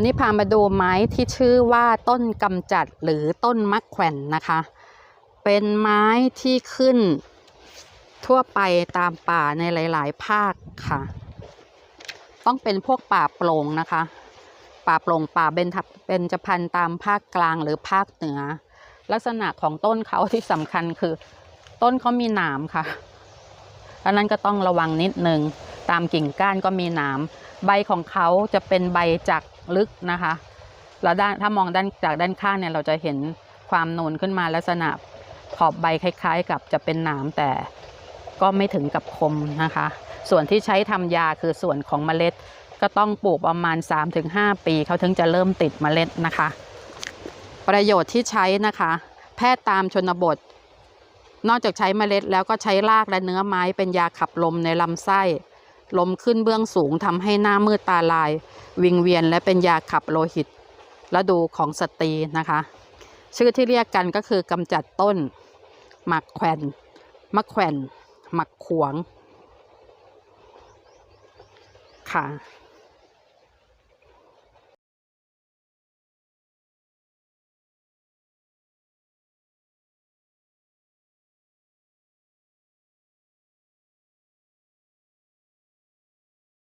วันนี้พามาดูไม้ที่ชื่อว่าต้นกำจัดหรือต้นมะแขวนนะคะ เป็นไม้ที่ขึ้นทั่วไปตามป่าในหลาย ๆ ภาคค่ะ ต้องเป็นพวกป่าโปร่งนะคะ ป่าโปร่งป่าเบญจเบญจพรรณตามภาคกลางหรือภาคเหนือ ลักษณะของต้นเขาที่สำคัญคือ ต้นเขามีหนามค่ะดังนั้นก็ต้องระวังนิดนึง ตามกิ่งก้านก็มีหนาม ใบของเขาจะเป็นใบจาก ลึกนะคะแล้วด้านถ้ามองด้านจากด้านข้างเนี่ยเราจะเห็นความนูนขึ้นมาลักษณะขอบใบคล้าย ๆ กับจะเป็นหนามแต่ก็ไม่ถึงกับคมนะคะ ส่วนที่ใช้ทำยาคือส่วนของเมล็ด ก็ต้องปลูกประมาณ 3-5 ปีเขาถึงจะเริ่มติดเมล็ดนะคะ ประโยชน์ที่ใช้นะคะ แพทย์ตามชนบท นอกจากใช้เมล็ดแล้วก็ใช้รากและเนื้อไม้เป็นยาขับลมในลำไส้ ลมขึ้นเบื้องสูงทำให้หน้ามืดตาลาย วิงเวียนและเป็นยาขับโลหิตและดูของสตรีนะคะ ชื่อที่เรียกกันก็คือกำจัดต้นหมักแขวนมะแขวนหมักขวงค่ะ